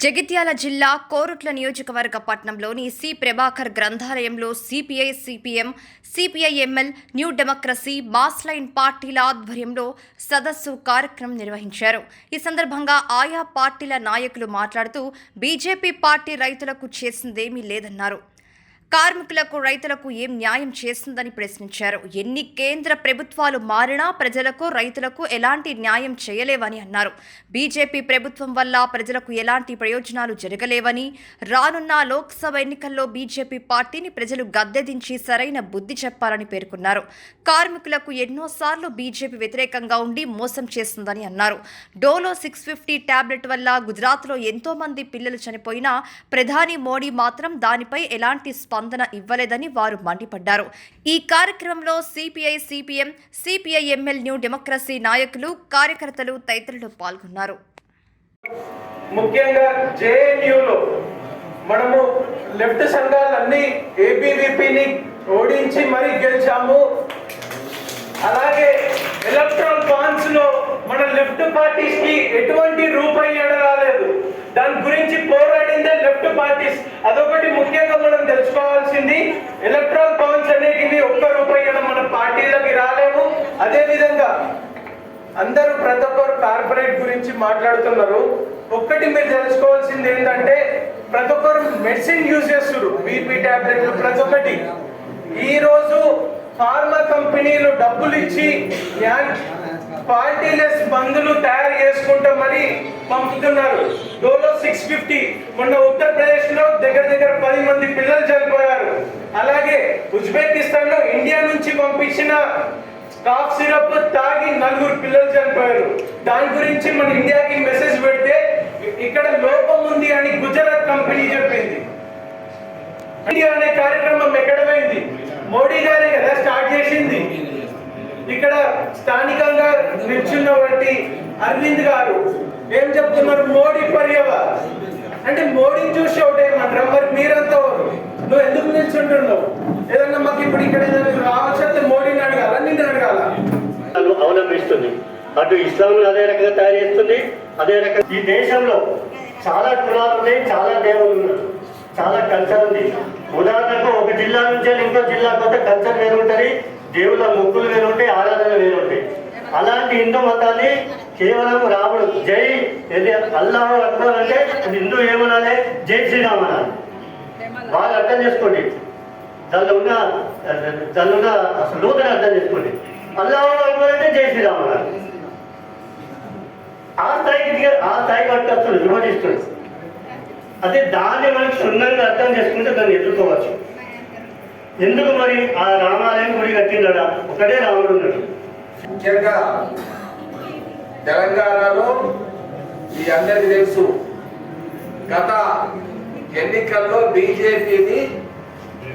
జగిత్యాల జిల్లా కోరుట్ల నియోజకవర్గ పట్టణంలోని C Prabhakar గ్రంథాలయంలో CPI CPM CPIML new democracy mass line పార్టీల ఆధ్వర్యంలో సదస్సు కార్యక్రమం నిర్వహించారు. ఈ సందర్భంగా ఆయా పార్టీల నాయకులు మాట్లాడుతూ బీజేపీ పార్టీ రైతులకు చేసిందేమీ లేదన్నారు. కార్మికులకు రైతులకు ఏం న్యాయం చేస్తుందని ప్రశ్నించారు. ఎన్ని కేంద్ర ప్రభుత్వాలు మారినా ప్రజలకు రైతులకు ఎలాంటి న్యాయం చేయలేవని అన్నారు. బీజేపీ ప్రభుత్వం వల్ల ప్రజలకు ఎలాంటి ప్రయోజనాలు జరగలేవని రానున్న లోక్సభ ఎన్నికల్లో బీజేపీ పార్టీని ప్రజలు గద్దెదించి సరైన బుద్ధి చెప్పాలని పేర్కొన్నారు. కార్మికులకు ఎన్నోసార్లు బీజేపీ వ్యతిరేకంగా ఉండి మోసం చేస్తుందని అన్నారు. డోలో సిక్స్ ఫిఫ్టీ టాబ్లెట్ వల్ల గుజరాత్లో ఎంతోమంది పిల్లలు చనిపోయినా ప్రధాని మోడీ మాత్రం దానిపై ఎలాంటి స్పందన స్పందన ఇవ్వలేదని వారు మండిపడ్డారు. ఈ కార్యక్రమంలో CPI CPM CPI ML new democracy నాయకులు కార్యకర్తలు తదితరులు పాల్గొన్నారు. ముఖ్యంగా జేఎన్యూలో మనము లెఫ్ట్ సంఘాలన్నీ ఏబీవీపీని ఓడించి మరీ గెలిచాము. అలాగే ఎలక్ట్రాన్ బాండ్స్లో మన లెఫ్ట్ పార్టీస్కి ఎటువంటి రూపాయి ఎడ రాలేదు. దాని గురించి పోరాడి లెఫ్ట్ పార్టీస్ అదొకటి ముఖ్యంగా మనం తెలుసుకోవాల్సింది. ఎలక్ట్రల్ బాండ్స్ అనేటివి ఒక్క రూపాయి మన పార్టీలకి రాలేవు. అదే విధంగా అందరూ ప్రతి ఒక్కరు కార్పొరేట్ గురించి మాట్లాడుతున్నారు. ఒక్కటి మీరు తెలుసుకోవాల్సింది ఏంటంటే ప్రతి ఒక్కరు మెడిసిన్ యూజ్ చేస్తున్నారు. బీపీ టాబ్లెట్లు ప్రతి ఒక్కటి. ఈ రోజు ఫార్మా కంపెనీలు డబ్బులు ఇచ్చి పార్టీలెస్ మందులు తయారు చేసుకుంటా మరి పంపుతున్నారు. డోలో సిక్స్ ఫిఫ్టీ మొన్న ఉత్తరప్రదేశ్లో దగ్గర దగ్గర పది మంది పిల్లలు చనిపోయారు. అలాగే ఉజ్బెకిస్తాన్లో ఇండియా నుంచి పంపించిన కాఫ్ సిరప్ తాగి నలుగురు పిల్లలు చనిపోయారు. దాని గురించి మన ఇండియాకి మెసేజ్ పెడితే ఇక్కడ లోపం ఉంది అని గుజరాత్ కంపెనీ చెప్పింది. ఇండియా అనే కార్యక్రమం ఎక్కడ పోయింది మోడీ గారే కదా స్టార్ట్ చేసింది. ఇక్కడ స్థానికంగా నిల్చున్నటువంటి అరవింద్ గారు ఏం చెప్తున్నారు? మోడీ పర్యవ? అంటే మోడీని చూసి ఒకటేమంటారు మరి మీరంతా నువ్వు ఎందుకు నిల్చుంటున్నావు? ఏదన్నా మాకు ఇప్పుడు ఇక్కడ ఏదైనా రావచ్చు మోడీని అడగాల? నిన్ను అడగాల? అవలంబిస్తుంది. అటు ఇస్లాం అదే రకంగా తయారు చేస్తుంది. అదే రకంగా ఈ దేశంలో చాలా కులాలు ఉన్నాయి చాలా దేవుళ్ళు ఉన్నారు. చాలా కల్చర్ ఉంది. ఉదాహరణకు ఒక జిల్లా నుంచి ఇంకో జిల్లా వస్తే కల్చర్ వేరు ఉంటుంది దేవుళ్ళ ముగ్గులు వేరుంటాయి ఆరాధన వేరు ఉంటాయి అలాంటి హిందూ మతాన్ని కేవలం రాముడు. జై ఏది? అల్లాహ్ అక్బర్ అంటే హిందూ ఏమనాలి? జై శ్రీరామ్ అనాలి. బాగా అర్థం చేసుకోండి. దానిలో ఉన్న దానిలో ఉన్న అసలు లోతుని అర్థం చేసుకోండి. అల్లాహ్ అక్బర్ అంటే జై శ్రీరామ్ అన్నారు ఆ స్థాయికి ఆ స్థాయికి పట్టుకొస్తుంది విభజిస్తుంది. అదే దాన్ని మనం క్షుణ్ణంగా అర్థం చేసుకుంటే దాన్ని ఎదుర్కోవచ్చు. ఎందుకు మరి ఆ రామాలయం గుడి కట్టిండడా ఒకటే రాముడు ఉన్నాడు. ముఖ్యంగా తెలంగాణలో ఈ అందరికీ తెలుసు గత ఎన్నికల్లో బీజేపీని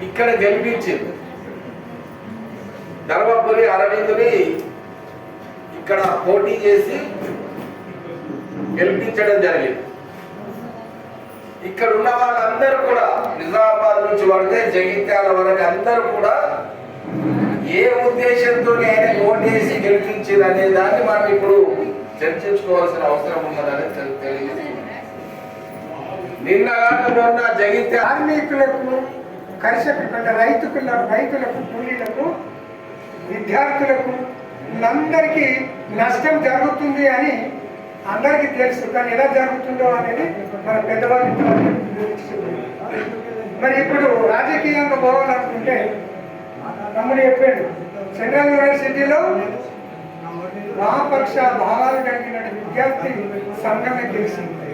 ఇక్కడ గెలిపించింది. ధర్మపురి అరవిందుని ఇక్కడ పోటీ చేసి గెలిపించడం జరిగింది. ఇక్కడ ఉన్న వాళ్ళందరూ కూడా నిజామాబాద్ నుంచి పడితే జగిత్యాల వరకు అందరూ కూడా ఏ ఉద్దేశంతో ఆయన ఓటేసి గెలిపించింది అనే దాన్ని మనం ఇప్పుడు చర్చించుకోవాల్సిన అవసరం ఉన్నదని తెలి- నిన్న జగితే మొన్న కార్మికులకు కర్షకులకు అంటే రైతులకు కూలీలకు విద్యార్థులకు అందరికీ నష్టం జరుగుతుంది అని అందరికీ తెలుసు. కానీ ఎలా జరుగుతుందో అనేది మన పెద్దవాళ్ళు మరి ఇప్పుడు రాజకీయంగా పోవాలనుకుంటే తమ్ముడు చెప్పాడు సెంట్రల్ యూనివర్సిటీలో వామపక్ష భావాలు కలిగిన విద్యార్థి సంఘమే తెలిసింది